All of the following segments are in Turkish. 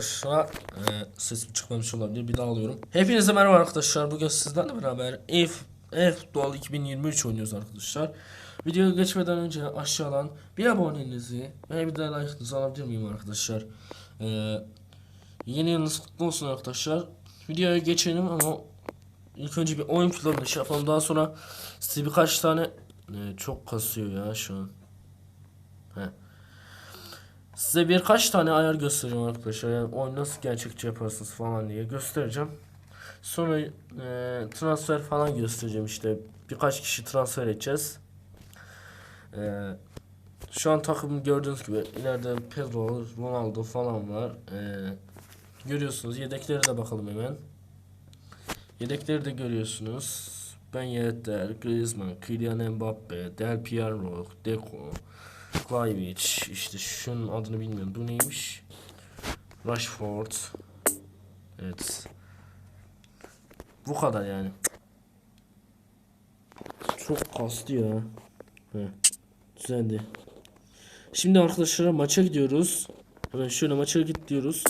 Arkadaşlar e, sesim çıkmamış olabilir bir daha alıyorum. Hepinize merhaba arkadaşlar. Bugün sizlerle beraber F F Futbol 2023 oynuyoruz arkadaşlar. Videoya geçmeden önce aşağıdan bir abonenizi ve bir de like'ınızı alabilir miyim arkadaşlar? E, yeni yılınız kutlu olsun arkadaşlar. Videoya geçelim ama ilk önce bir oyun planı şey yapalım. Daha sonra size birkaç tane e, çok kasıyor ya şu an. Heh. Size birkaç tane ayar göstereceğim arkadaşlar. Yani oyun nasıl gerçekçi yaparsınız falan diye göstereceğim. Sonra e, transfer falan göstereceğim işte. Birkaç kişi transfer edeceğiz. E, şu an takım gördüğünüz gibi ileride Pedro, Ronaldo falan var. E, görüyorsunuz. Yedeklere de bakalım hemen. Yedekleri de görüyorsunuz. Ben Yedder, Griezmann, Kylian Mbappe, Del Piero, Deco, Klajevic, işte şunun adını bilmiyorum. Bu neymiş? Rashford. Evet. Bu kadar yani. Çok kastı ya. He. Düzeldi. Şimdi arkadaşlar maça gidiyoruz. Hemen şöyle maça git diyoruz.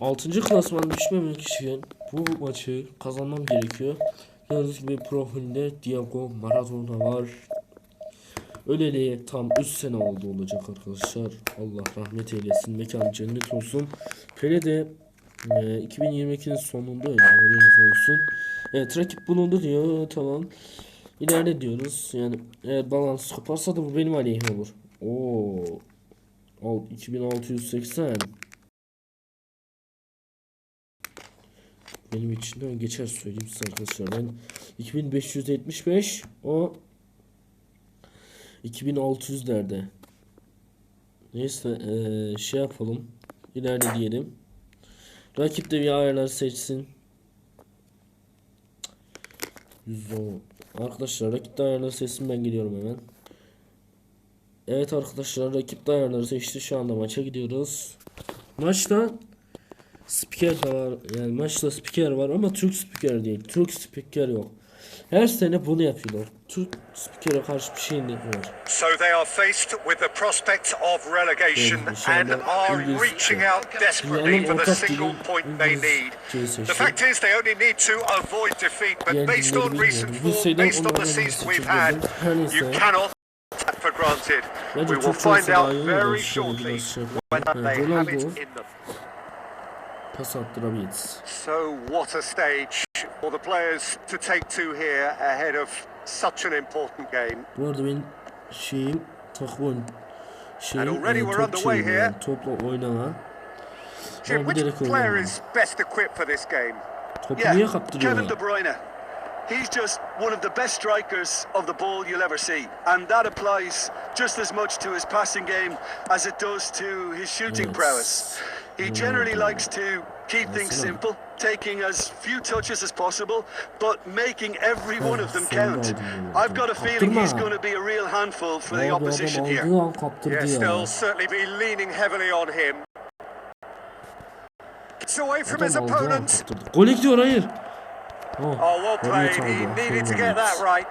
6. klasman düşmemek için bu maçı kazanmam gerekiyor. Gördüğünüz gibi profilde Diego Maradona var. Öleli tam 3 sene oldu olacak arkadaşlar. Allah rahmet eylesin. Mekan cennet olsun. Pele de e, 2022'nin sonunda öldü. Olsun. Evet rakip bulundu diyor. Tamam. İleride diyoruz. Yani eğer balans koparsa da bu benim aleyhime olur. Oo. Al 2680. Benim içinden geçer söyleyeyim size arkadaşlar. Ben 2575 o 2600'lerde. Neyse eee, şey yapalım. İleride diyelim. Rakip de bir ayarlar seçsin. 110. Arkadaşlar rakip de ayarları seçsin ben geliyorum hemen. Evet arkadaşlar rakip de ayarları seçti. Şu anda maça gidiyoruz. Maçta spiker var. Yani maçta spiker var ama Türk spiker değil. Türk spiker yok. Her sene bunu yapıyorlar. Türk spikere karşı bir şey var. So they are faced with the prospect of relegation and are reaching out desperately for the single point they need. The fact is they only need to avoid defeat, but based on recent form, based on the season we've had, çekirdim. Her neyse. you cannot take that for granted. We will find out very shortly when they have it in them. So what a stage for the players to take to here ahead of such an important game. Bu arada benim şeyim takım oyun şeyim And already e, we're underway here. topla oynama. Jim, which player is best equipped for this game? Yeah, Kevin? De Bruyne. He's just one of the best strikers of the ball you'll ever see. And that applies just as much to his passing game as it does to his shooting prowess. He generally likes to keep things simple, taking as few touches as possible, but making every one of them count. I've got a feeling he's going to be a real handful for the opposition here. Yes, they'll certainly be leaning heavily on him. Gets away from his Adam aldığı an opponent. kaptırdı. Gole gidiyor hayır. Oh, Oh, well played. He needed to get that right.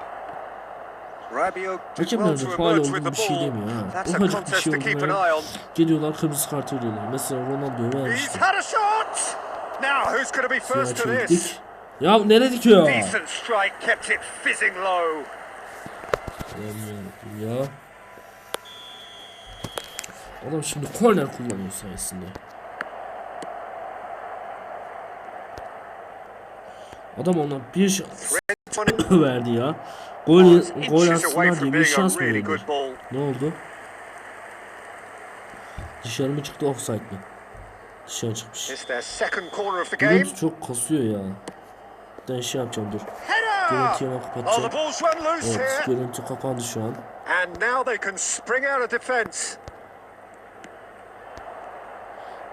Rabiot did Hakem well nerede? to Faal emerge oldu with the bir şey demiyor ha. Ufacık bir şey to oldu keep an ya. eye on. Geliyorlar kırmızı kart veriyorlar. Mesela Ronaldo'ya vermişti. had a shot. Now, who's going to be Siyah first to çektik. this? Ya nereye dikiyor? Ya. Adam şimdi korner kullanıyor sayesinde. Adam ona bir şans verdi ya. Gol, gol atsınlar diye bir şans mı verdi? Ne oldu? Dışarı mı çıktı offside mi? Dışarı çıkmış. Görüntü çok kasıyor ya. Ben şey yapacağım dur. Görüntüyü hemen kapatacağım. Evet görüntü kapandı şu an.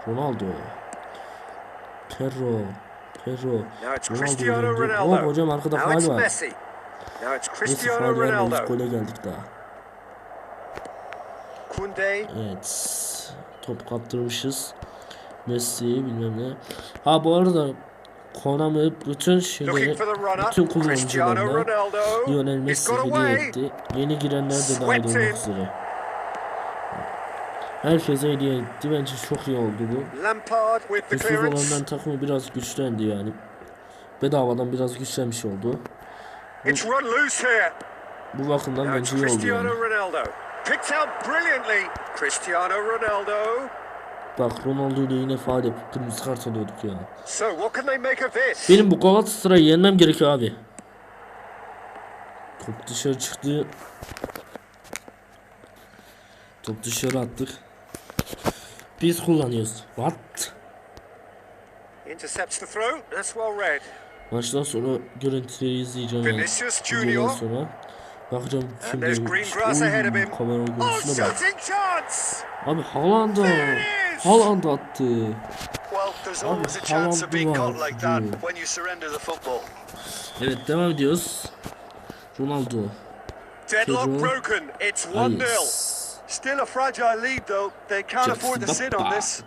Ronaldo. Perro. İt's Ronaldo. Oh hocam arkada faal var. Messi. Faal. Ronaldo. Gole geldik daha. Evet. Top kaptırmışız. Messi bilmem ne. Ha bu arada Konami bütün şeyleri, bütün kullanıcılarına. Lionel Messi hediye etti. Yeni girenler de dahil olmak üzere. Herkese hediye etti. Bence çok iyi oldu bu. Clearance. olanların takımı biraz güçlendi yani. Bedavadan biraz güçlenmiş oldu. Here. Bu bakımdan bence iyi oldu yani. Bak Ronaldo ile yine faal yapıp kırmızı kart alıyorduk ya. Benim bu Galatasaray'ı yenmem gerekiyor abi. Top dışarı çıktı. Top dışarı attık. Biz kullanıyoruz. What? Intercepts the throw. That's well read. Maçtan sonra görüntüleri izleyeceğim. Vinicius Junior. sonra. Bakacağım oyun him. Kamera görüntüsüne bak. Abi Haaland'a. Haaland attı. Abi, always a chance of being Haaland caught like that var. when you surrender the football. Evet devam ediyoruz. Ronaldo. Deadlock broken. It's 1 0. Arias. Still a fragile lead, though. They can't afford to sit on this.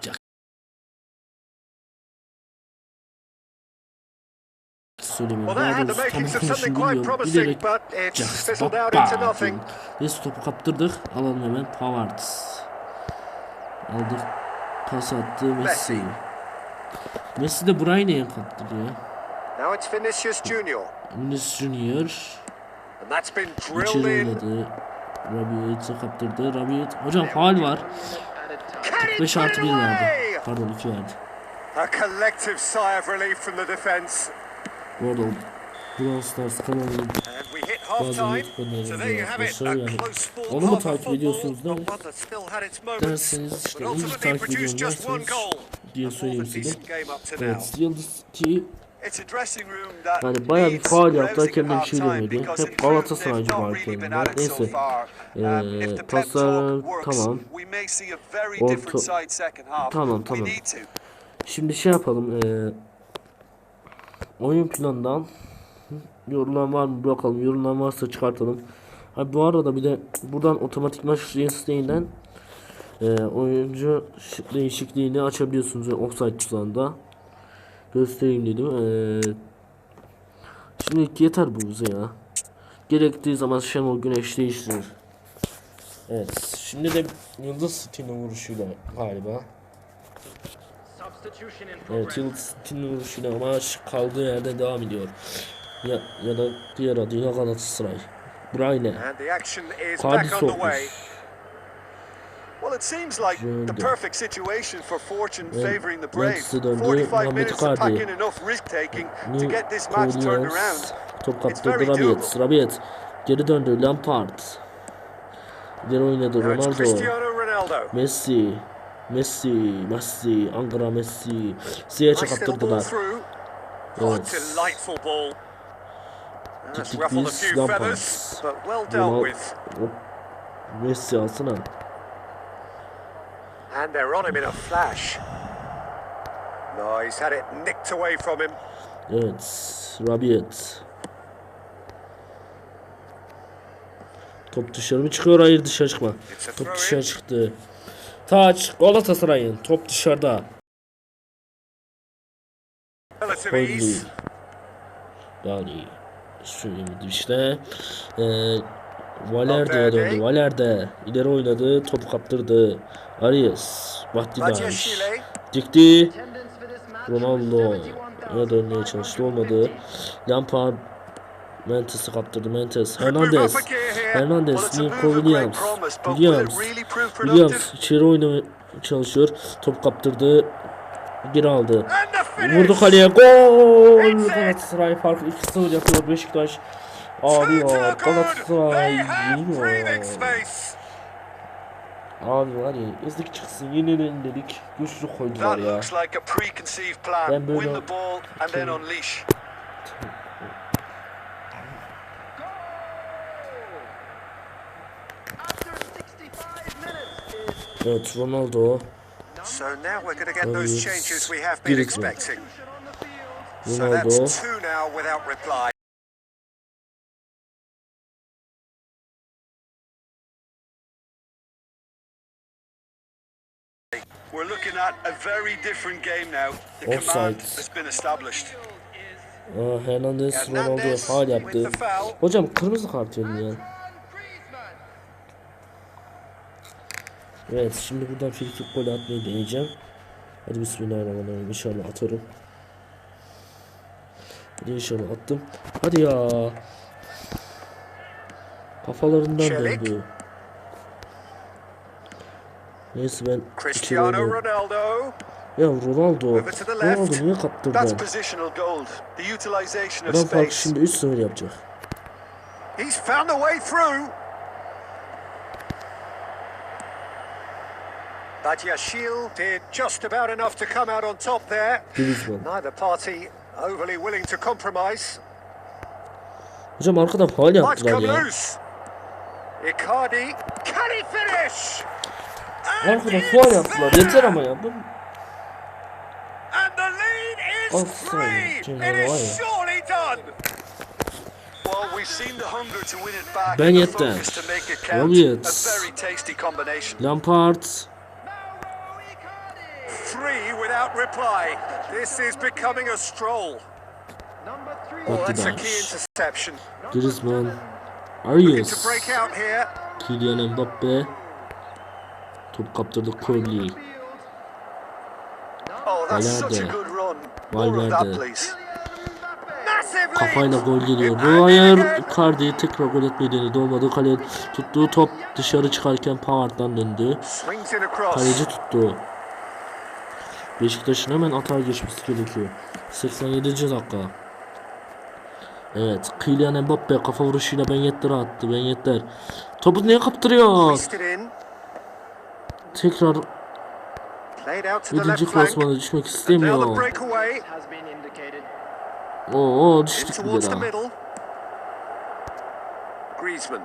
Well, that had the makings of something quite promising, but it's fizzled out into nothing. Neyse topu kaptırdık. Alalım hemen. Pavard. Aldık. Pas attı Messi. Messi. De Bruyne'ye kaptırdı ya. Now it's Vinicius Junior. Vinicius Junior. And that's been drilled in. Rabiot'u kaptırdı. Rabiot. Hocam faal var. Can it 5 artı put 1 it verdi. Pardon 2 verdi. A collective sigh of relief from the defence. Bu arada Brawl Stars Bazı half-time. YouTube'da it. arkadaşlar yani. Onu mu takip ediyorsunuz değil mi? Derseniz işte onu takip ediyorum derseniz diye söyleyeyim size. Evet Yıldız ki Yani bayağı bir needs faul yaptı, rousing hakem de bir şey demedi. Hep Galatasaraycı var so Neyse. Um, Ee, pep paslar tamam. Orta-. Tamam, tamam. Şimdi şey yapalım. eee oyun planından yorulan var mı bakalım. Yorulan varsa çıkartalım. Ha bu arada bir de buradan otomatik maç isteğinden eee oyuncu ş- değişikliğini açabiliyorsunuz yani offside tuzağında. Göstereyim dedim. Eee şimdilik yeter bu bize ya. Gerektiği zaman Şenol Güneş değiştirir. Evet. Şimdi de Yıldız Stil'in vuruşuyla galiba. Evet Yıldız Stil'in vuruşuyla maç kaldığı yerde devam ediyor. Ya, ya da diğer adıyla Galatasaray. Bruyne. And the action is Cardi back on the way. sokmuş. Well, it seems like the perfect situation for fortune Evet, favouring the brave. Manchester döndü. 45 Muhammed minutes of Icardi. packing enough risk taking to get this match turned around. Top kaptırdı Rabiot. Rabiot. Geri döndü Lampard. İleri oynadı Ronaldo. Messi. Messi. Messi. Ankara Messi. Ziyech'e kaptırdılar. Evet. Gittik biz Lampard. Messi alsana. And they're on him in a flash. No, he's had it nicked away from him. Evet. Rabiot. Top dışarı mı çıkıyor? Hayır dışarı çıkma. Top dışarı çıktı. Taç Galatasaray'ın. Top dışarıda. Ease. Yani söylemedim işte. Ee, Valerde'ye döndü. Valerde ileri oynadı. Topu kaptırdı. Arias. Badiashile. Dikti. Ronaldo. Ona dönmeye çalıştı. Olmadı. Lampard. Mentes'i kaptırdı. Mentes. Hernandez. Hernandez. Nico Williams. Williams. Williams içeri oynamaya çalışıyor. Top kaptırdı. Geri aldı. Vurdu kaleye. Gol! Galatasaray farkı 2-0 yapıyor Beşiktaş. Ağlıyor. Galatasaray yeniyor. Abi var ya ezdik çıksın yeniden dedik. Güçlü koydular ya. Ben böyle-. Evet Ronaldo. So now we're going to get those changes we have been expecting. So that's two now without reply. At a very different game now. The Offside. command has been established. Aa, Hernandez Ronaldo'ya faal yaptı. Hocam kırmızı kart verin ya. Evet şimdi buradan frikik gol atmayı deneyeceğim. Hadi bismillahirrahmanirrahim inşallah atarım. Hadi inşallah attım. Hadi ya. Kafalarından döndü. Neyse ben Cristiano. Ronaldo. Ya Ronaldo. Ronaldo niye of Adam farkı şimdi 3-0 yapacak. He's found a way through. Badiashile did just about enough to come out on top there. Neither party overly willing to compromise. Hocam arkada faal yaptılar ya. Icardi. Can he finish? Arkada faal yaptılar. Yeter ama ya. Bu And the lead is Offside. three. Cem It var ya. is surely done. Well, we've seen the hunger to win it back Ben and the yeter. focus to make it count. Roberts. A very tasty combination. Lampard. Three without reply. This is becoming a stroll. Oh, Attı that's a da. key interception. Griezmann. To Arius. break out here. Kylian Mbappe. Top kaptırdı Curly. Oh, Valverde. Valverde. Kafayla gol geliyor. Again. Icardi tekrar gol etmeyi denedi. Olmadı. Kale tuttuğu top dışarı çıkarken Pavard'dan döndü. Kaleci tuttu. Beşiktaş'ın hemen atağa geçmesi gerekiyor. 87. dakika. Evet. Kylian Mbappe kafa vuruşuyla Ben Yedder'e attı. Ben Yedder. Topu niye kaptırıyor? Tekrar Played out to the left 7. flank. klasmana düşmek istemiyor. Oo düştük bir daha. Griezmann.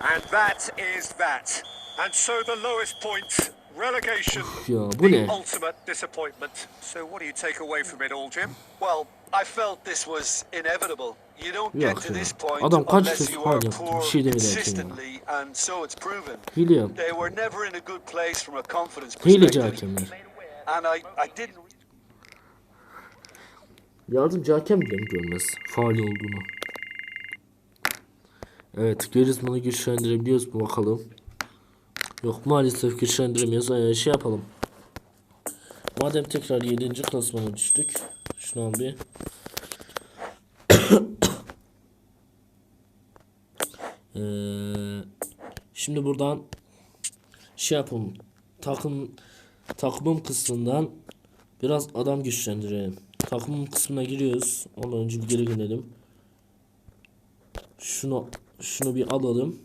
And that is that. And so the lowest point, relegation. Ya bu ne? Ultimate disappointment. So what do you take away from it all, Jim? Well, I felt this was inevitable. You don't get to this point Adam kaç unless kez are yaptı, poor bir şey demedi and so it's proven. Hile. They were never in a good place from a confidence Hileci perspective. hakemler. And I, I didn't Yardımcı hakem bile mi görmez faal olduğunu? Evet Griezmann'ı güçlendirebiliyoruz bakalım. Yok maalesef güçlendiremiyoruz. Ee, şey yapalım. Madem tekrar 7. klasmana düştük. Şunu bir. Ee, şimdi buradan şey yapalım. Takım takımım kısmından biraz adam güçlendirelim. Takımın kısmına giriyoruz. Ondan önce bir geri dönelim. Şunu şunu bir alalım.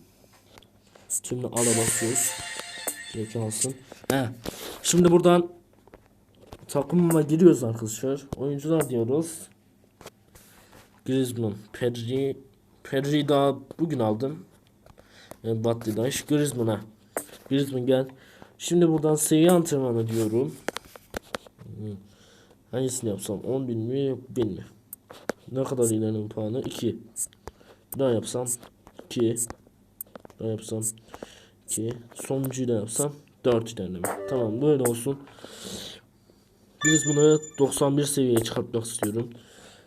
Tümünü ala basıyoruz. Direkt alsın. He. Şimdi buradan takımıma giriyoruz arkadaşlar. Oyuncular diyoruz. Griezmann, Pedri, Pedri daha bugün aldım. E, Batti'den. Şu Griezmann'a. Griezmann gel. Şimdi buradan seviye antrenmanı diyorum. Hangisini yapsam? 10 bin mi? 1000 mi? Ne kadar ilerleme puanı? 2. Bir daha yapsam 2. Bir daha yapsam 2. Sonuncuyu da yapsam 4 ilerleme. Tamam böyle olsun. Biz bunu 91 seviyeye çıkartmak istiyorum.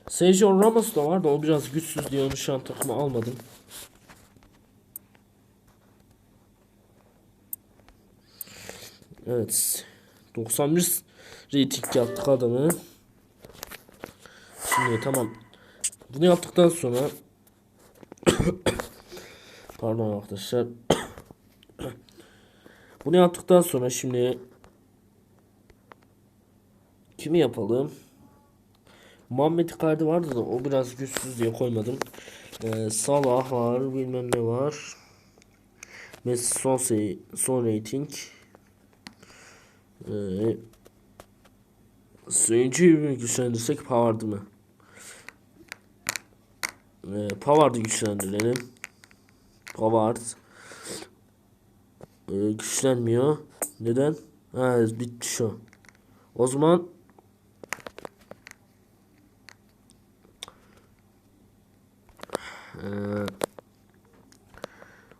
Sergio Ramos da var da o biraz güçsüz diye onu şu an takıma almadım. Evet. 91 rating yaptık adamı. Şimdi tamam. Bunu yaptıktan sonra Pardon arkadaşlar. Bunu yaptıktan sonra şimdi kimi yapalım? Muhammed Icardi vardı da o biraz güçsüz diye koymadım. Ee, Salah var, bilmem ne var. Messi son, son rating. Ee, Suyuncuyu mu güçlendirsek Pavard'ı mı? Ee, Pavard'ı güçlendirelim. Pavard. Ee, güçlenmiyor. Neden? Ha bitti şu. O zaman Ee,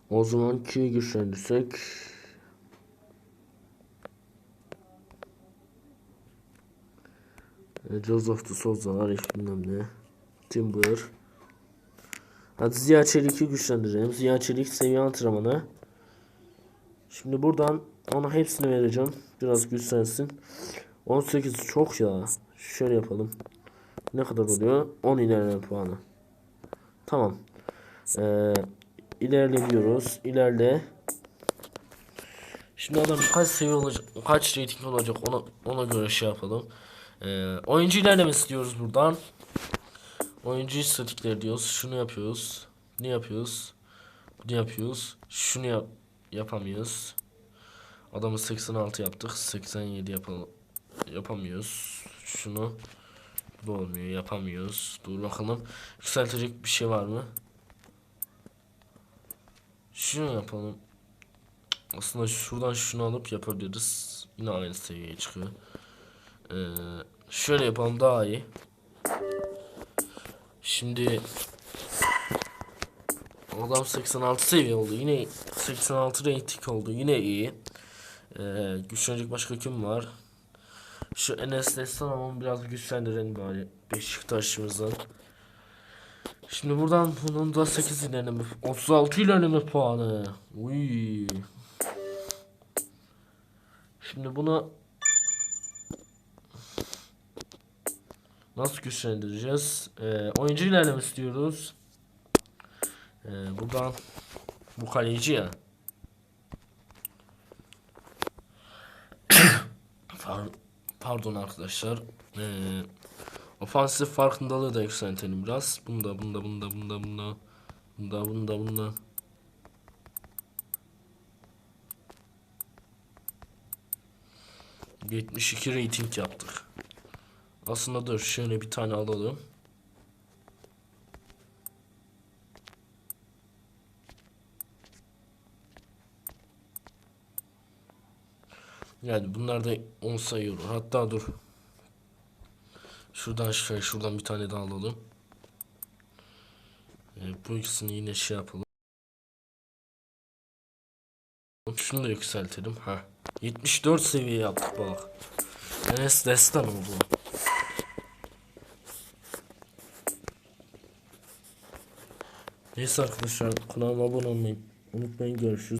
o zaman kimi güçlendirsek Ee, Joseph de Souza var bilmem. Timber. Hadi Ziya Çelik'i güçlendirelim. Ziya Çelik seviye antrenmanı. Şimdi buradan ona hepsini vereceğim. Biraz güçlensin. 18 çok ya. Şöyle yapalım. Ne kadar oluyor? 10 ilerleme puanı. Tamam. Ee, ilerle. İlerle. Şimdi adam kaç seviye olacak, kaç rating olacak ona ona göre şey yapalım. Ee, oyuncu ilerlemesi diyoruz buradan. Oyuncu istatikleri diyoruz. Şunu yapıyoruz. Ne yapıyoruz? Bunu yapıyoruz. Şunu yap yapamıyoruz. Adamı 86 yaptık. 87 yapalım. Yapamıyoruz. Şunu bu olmuyor. Yapamıyoruz. Dur bakalım. Yükseltecek bir şey var mı? Şunu yapalım. Aslında şuradan şunu alıp yapabiliriz. Yine aynı seviyeye çıkıyor. Ee, şöyle yapalım daha iyi. Şimdi adam 86 seviye oldu. Yine 86 rating oldu. Yine iyi. Ee, güçlenecek başka kim var? Şu Enes Destan ama biraz güçlendirelim bari Beşiktaş'ımızdan. Şimdi buradan bunun da 8 ilerleme 36 ilerleme puanı. Uy. Şimdi bunu nasıl güçlendireceğiz? Ee, oyuncu ilerleme istiyoruz. Ee, buradan bu kaleci ya. Par- Pardon arkadaşlar. Ee, ofansif farkındalığı da yükseltelim biraz. Bunda bunda bunda bunda bunda bunda bunda bunda. Yetmiş iki rating yaptık. Aslında dur şöyle bir tane alalım. Yani bunlar da 10 sayıyor. Hatta dur. Şuradan şöyle şuradan bir tane daha alalım. Ee, bu ikisini yine şey yapalım. Şunu da yükseltelim. Ha. 74 seviye yaptık bak. Enes destan oldu. Neyse arkadaşlar kanalıma abone olmayı unutmayın. Görüşürüz.